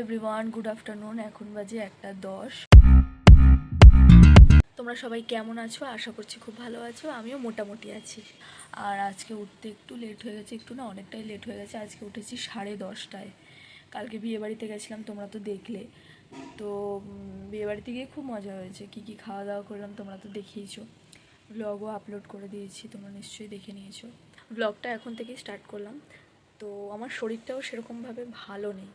Everyone good afternoon এখন বাজে একটা দশ। তোমরা সবাই কেমন আছো? আশা করছি খুব ভালো আছো, আমিও মোটামুটি আছি। আর আজকে উঠতে একটু লেট হয়ে গেছে, একটু না অনেকটাই লেট হয়ে গেছে, আজকে উঠেছি সাড়ে দশটায়। কালকে বিয়েবাড়িতে গেছিলাম, তোমরা তো দেখলে। তো বিয়েবাড়িতে গিয়ে খুব মজা হয়েছে, কি কি খাওয়া দাওয়া করলাম তোমরা তো দেখেইছো। ব্লগও আপলোড করে দিয়েছি, তোমরা নিশ্চয়ই দেখে নিয়েছো। ব্লগটা এখন থেকেই স্টার্ট করলাম। তো, আমার শরীরটাও সেরকমভাবে ভালো নেই।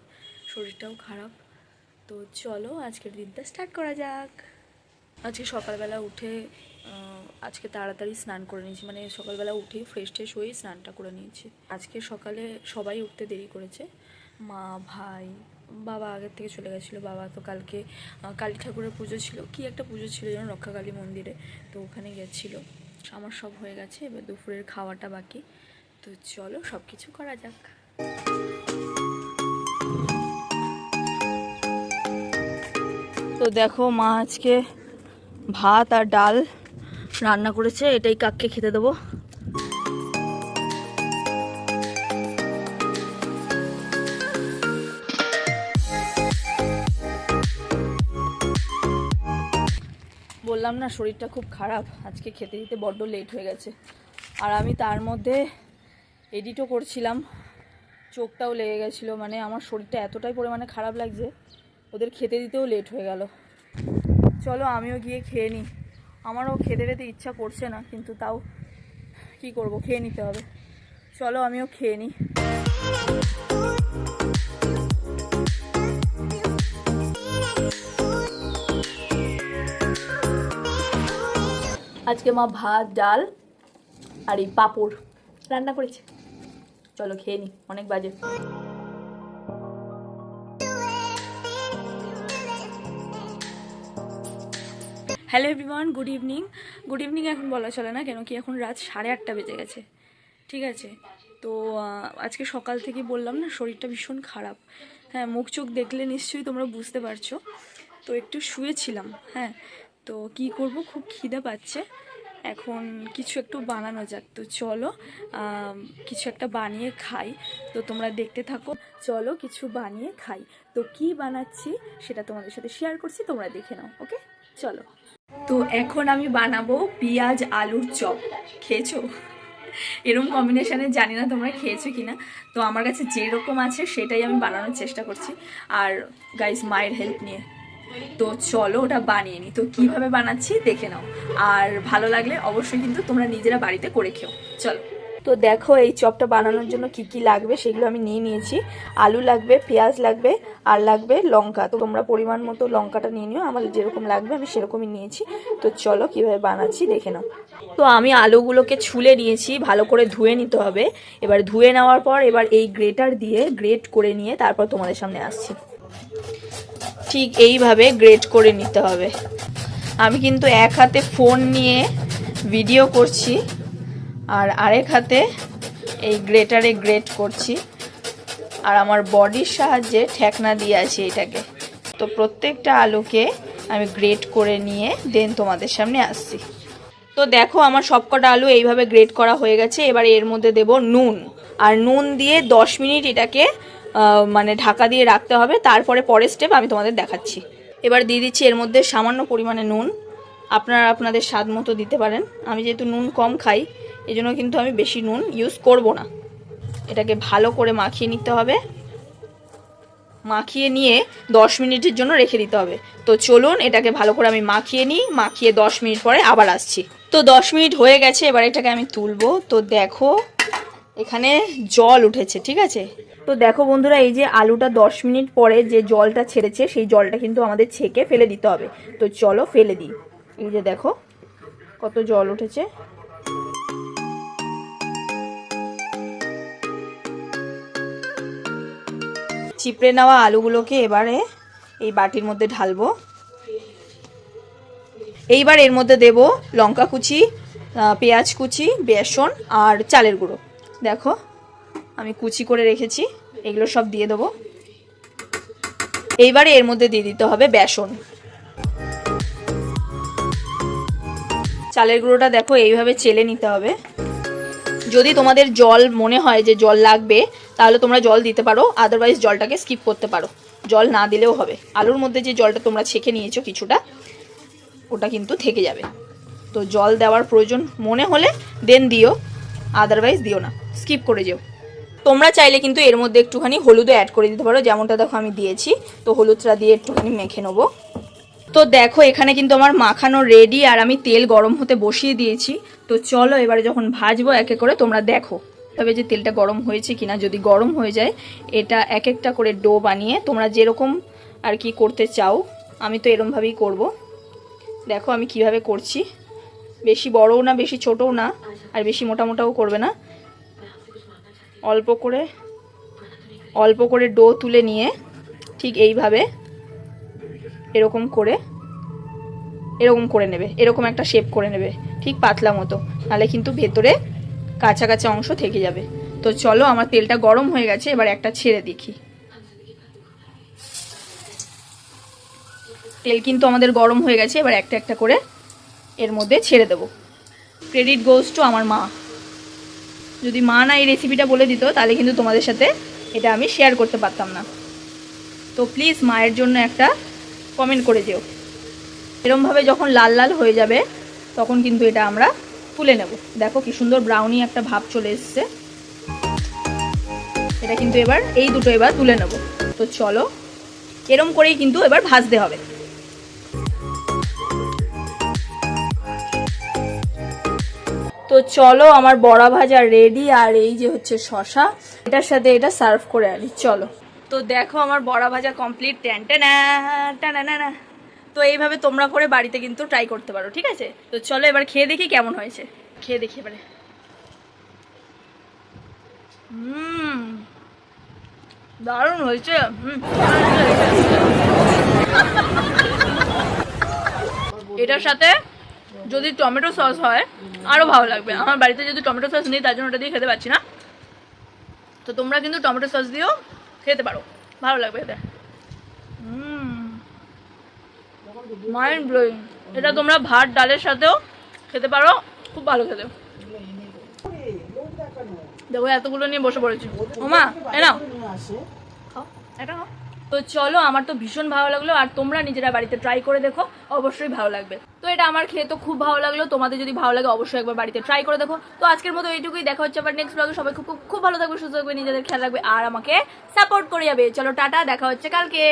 শরীরটাও খারাপ। তো চলো, আজকের দিনটা স্টার্ট করা যাক। আজকে সকালবেলা উঠে আজকে তাড়াতাড়ি স্নান করে নিয়েছি। মানে সকালবেলা উঠে ফ্রেশ ট্রেশ হয়েই স্নানটা করে নিয়েছি। আজকে সকালে সবাই উঠতে দেরি করেছে। মা, ভাই, বাবা আগের থেকে চলে গেছিল। বাবা তো কালকে কালী ঠাকুরের পুজো ছিল। কি একটা পুজো ছিল যেন রক্ষাকালী মন্দিরে। তো ওখানে গেছিল। আমার সব হয়ে গেছে। এবার দুপুরের খাওয়াটা বাকি। তো চলো সব কিছু করা যাক। তো দেখো মা আজকে ভাত আর ডাল রান্না করেছে, এটাই কাককে খেতে দেবো। বললাম না, শরীরটা খুব খারাপ, আজকে খেতে দিতে বড্ড লেট হয়ে গেছে। আর আমি তার মধ্যে এডিটও করছিলাম, চোখটাও লেগে গেছিল মানে আমার শরীরটা এতটাই পরিমাণে খারাপ লাগছে ওদের খেতে দিতেও লেট হয়ে গেল। চলো আমিও গিয়ে খেয়ে নিই আমারও খেতে খেতে ইচ্ছা করছে না, কিন্তু তাও কি করব, খেয়ে নিতে হবে। চলো আমিও খেয়ে নিই আজকে মা ভাত, ডাল আর এই পাঁপড়। রান্না করেছে। চলো খেয়ে নিই অনেক বাজে। Hello everyone good evening good evening এখন বলা চলে না, কেন কি এখন রাত সাড়ে আটটা বেজে গেছে। ঠিক আছে? তো আজকে সকাল থেকে বললাম না, শরীরটা ভীষণ খারাপ। হ্যাঁ মুখ চোখ দেখলে নিশ্চয়ই তোমরা বুঝতে পারছ। তো একটু শুয়েছিলাম হ্যাঁ। তো কি করব, খুব খিদে পাচ্ছে। এখন কিছু একটু বানানো যাক। তো চলো কিছু একটা বানিয়ে খাই। তো তোমরা দেখতে থাকো। চলো কিছু বানিয়ে খাই। তো কি বানাচ্ছি সেটা তোমাদের সাথে শেয়ার করছি, তোমরা দেখে নাও ওকে চলো। তো এখন আমি বানাবো পেঁয়াজ আলুর চপ। খেয়েছো? এরম কম্বিনেশানে জানি না তোমরা খেয়েছো কি না তো আমার কাছে যেরকম আছে সেটাই আমি বানানোর চেষ্টা করছি। আর গাইজ মায়ের হেল্প নিয়ে। তো চলো ওটা বানিয়ে নিই তো কীভাবে বানাচ্ছি দেখে নাও। আর ভালো লাগলে অবশ্যই কিন্তু তোমরা নিজেরা বাড়িতে করে খেও। চলো। তো দেখো এই চপটা বানানোর জন্য কি কি লাগবে সেগুলো আমি নিয়ে নিয়েছি। আলু লাগবে, পেঁয়াজ লাগবে, আর লাগবে লঙ্কা। তো তোমরা পরিমাণ মতো লঙ্কাটা নিয়ে নিও, আমার যেরকম লাগবে আমি সেরকমই নিয়েছি। তো চলো কীভাবে বানাচ্ছি দেখে নাও। তো আমি আলুগুলোকে ছুলে নিয়েছি, ভালো করে ধুয়ে নিতে হবে। এবার ধুয়ে নেওয়ার পর এবার এই গ্রেটার দিয়ে গ্রেট করে নিয়ে তারপর তোমাদের সামনে আসছি। ঠিক এইভাবে গ্রেট করে নিতে হবে। আমি কিন্তু এক হাতে ফোন নিয়ে ভিডিও করছি। আর আরেক হাতে এই গ্রেটারে গ্রেট করছি। আর আমার বডির সাহায্যে ঠেকনা দিয়ে আছি এটাকে। তো প্রত্যেকটা আলুকে আমি গ্রেট করে নিয়ে দেন তোমাদের সামনে আসছি। তো দেখো আমার সবকটা আলু এইভাবে গ্রেট করা হয়ে গেছে। এবার এর মধ্যে দেব নুন। আর নুন দিয়ে 10 মিনিট এটাকে মানে ঢাকা দিয়ে রাখতে হবে। তারপরে পরের স্টেপ আমি তোমাদের দেখাচ্ছি। এবার দিয়ে দিচ্ছি এর মধ্যে সামান্য পরিমাণে নুন। আপনারা আপনাদের স্বাদ মতো দিতে পারেন। আমি যেহেতু নুন কম খাই এই জন্য কিন্তু আমি বেশি নুন ইউজ করব না। এটাকে ভালো করে মাখিয়ে নিতে হবে। মাখিয়ে নিয়ে 10 মিনিটের জন্য রেখে দিতে হবে। তো চলুন এটাকে ভালো করে আমি মাখিয়ে নিই, মাখিয়ে 10 মিনিট পরে আবার আসছি। তো 10 মিনিট হয়ে গেছে, এবার এটাকে আমি তুলবো। তো দেখো, এখানে জল উঠেছে, ঠিক আছে? তো দেখো বন্ধুরা, এই যে আলুটা 10 মিনিট পরে যে জলটা ছেড়েছে, সেই জলটা কিন্তু আমাদের ছেঁকে ফেলে দিতে হবে। তো চলো ফেলে দিই। এই যে দেখো, কত জল উঠেছে। চিপড়ে নেওয়া আলুগুলোকে এবারে এই বাটির মধ্যে ঢালবো। এইবার এর মধ্যে দেব লঙ্কা কুচি পেঁয়াজ কুচি, বেসন আর চালের গুঁড়ো। দেখো, আমি কুচি করে রেখেছি, এগুলো সব দিয়ে দেবো। এইবারে এর মধ্যে দিয়ে দিতে হবে বেসন। চালের গুঁড়োটা দেখো, এইভাবে চেলে নিতে হবে। যদি তোমাদের জল মনে হয় যে জল লাগবে, তাহলে তোমরা জল দিতে পারো আদারওয়াইজ জলটাকে স্কিপ করতে পারো। জল না দিলেও হবে। আলুর মধ্যে যে জলটা তোমরা ছেঁকে নিয়েছো কিছুটা, ওটা কিন্তু থেকে যাবে। তো জল দেওয়ার প্রয়োজন মনে হলে দেন দিও আদারওয়াইজ দিও না। স্কিপ করে যেও। তোমরা চাইলে কিন্তু এর মধ্যে একটুখানি হলুদও অ্যাড করে দিতে পারো। যেমনটা দেখো আমি দিয়েছি। তো হলুদটা দিয়ে একটুখানি মেখে নেব। তো দেখো, এখানে কিন্তু আমার মাখানো রেডি আর আমি তেল গরম হতে বসিয়ে দিয়েছি। তো চলো এবারে যখন ভাজবো একে করে তোমরা দেখো তবে যে তেলটা গরম হয়েছে কিনা। যদি গরম হয়ে যায়, এটা এক একটা করে ডো বানিয়ে তোমরা যেরকম আর কি করতে চাও, আমি তো এরমভাবেই করব। দেখো আমি কীভাবে করছি। বেশি বড়ও না, বেশি ছোটও না, আর বেশি মোটা মোটাও করবে না। অল্প করে অল্প করে ডো তুলে নিয়ে ঠিক এইভাবে এরকম করে এরকম করে নেবে, এরকম একটা শেপ করে নেবে, ঠিক পাতলা মতো। নাহলে কিন্তু ভেতরে কাঁচা অংশ থেকে যাবে। তো চলো আমার তেলটা গরম হয়ে গেছে, এবার একটা ছেড়ে দেখি। তেল কিন্তু আমাদের গরম হয়ে গেছে, এবার একটা একটা করে এর মধ্যে ছেড়ে দেবো। ক্রেডিট গোজ টু আমার মা। যদি মা না এই রেসিপিটা বলে দিত, তাহলে কিন্তু তোমাদের সাথে এটা আমি শেয়ার করতে পারতাম না। তো প্লিজ মায়ের জন্য একটা কমেন্ট করে যেও। এরমভাবে যখন লাল লাল হয়ে যাবে, তখন কিন্তু এটা আমরা তুলে নেব। দেখো কি সুন্দর ব্রাউনি একটা ভাব চলে এসছে। এটা কিন্তু এবার এই দুটো এবার তুলে নেব। তো চলো, এরম করেই কিন্তু এবার ভাজতে হবে। তো চলো, আমার বড়া ভাজা রেডি আর এই যে হচ্ছে শশা এটার সাথে এটা সার্ভ করে আনি। চলো। তো দেখো আমার বড়া ভাজা কমপ্লিট ট্যান্টানা টানা তো এইভাবে তোমরা করে বাড়িতে কিন্তু ট্রাই করতে পারো, ঠিক আছে? তো চলো এবার খেয়ে দেখি কেমন হয়েছে। খেয়ে দেখি এবারে। হুম। দারুণ হয়েছে। এটার সাথে যদি টমেটো সস হয় আরও ভালো লাগবে। আমার বাড়িতে যদি টমেটো সস নেই, তার জন্য ওটা দিয়ে খেতে পারছি না। তো তোমরা কিন্তু টমেটো সস দিয়েও খেতে পারো। ভালো লাগবে এতে মাইন্ড ব্লোয়িং এটা তোমরা ভাত ডালের সাথেও খেতে পারো। খুব ভালো খেতে। দেখো এতগুলো নিয়ে বসে পড়েছি। ওমা এ নাও। খাও, এটা খাও। তো চলো আমার তো ভীষণ ভালো লাগল। আর তোমরা নিজেরা বাড়িতে ট্রাই করে দেখো। অবশ্যই ভালো লাগবে। তো এটা আমার খেয়ে তো খুব ভালো লাগল। তোমাদের যদি ভালো লাগে অবশ্যই একবার বাড়িতে ট্রাই করে দেখো। তো আজকের মতো এইটুকুই, দেখা হচ্ছে আবার নেক্সট ব্লগে সবাই খুব খুব ভালো থাকবে, সুস্থ থাকবে, নিজেদের খেয়াল রাখবে, আর আমাকে সাপোর্ট করে যাবে। চলো, টাটা, দেখা হচ্ছে কালকে।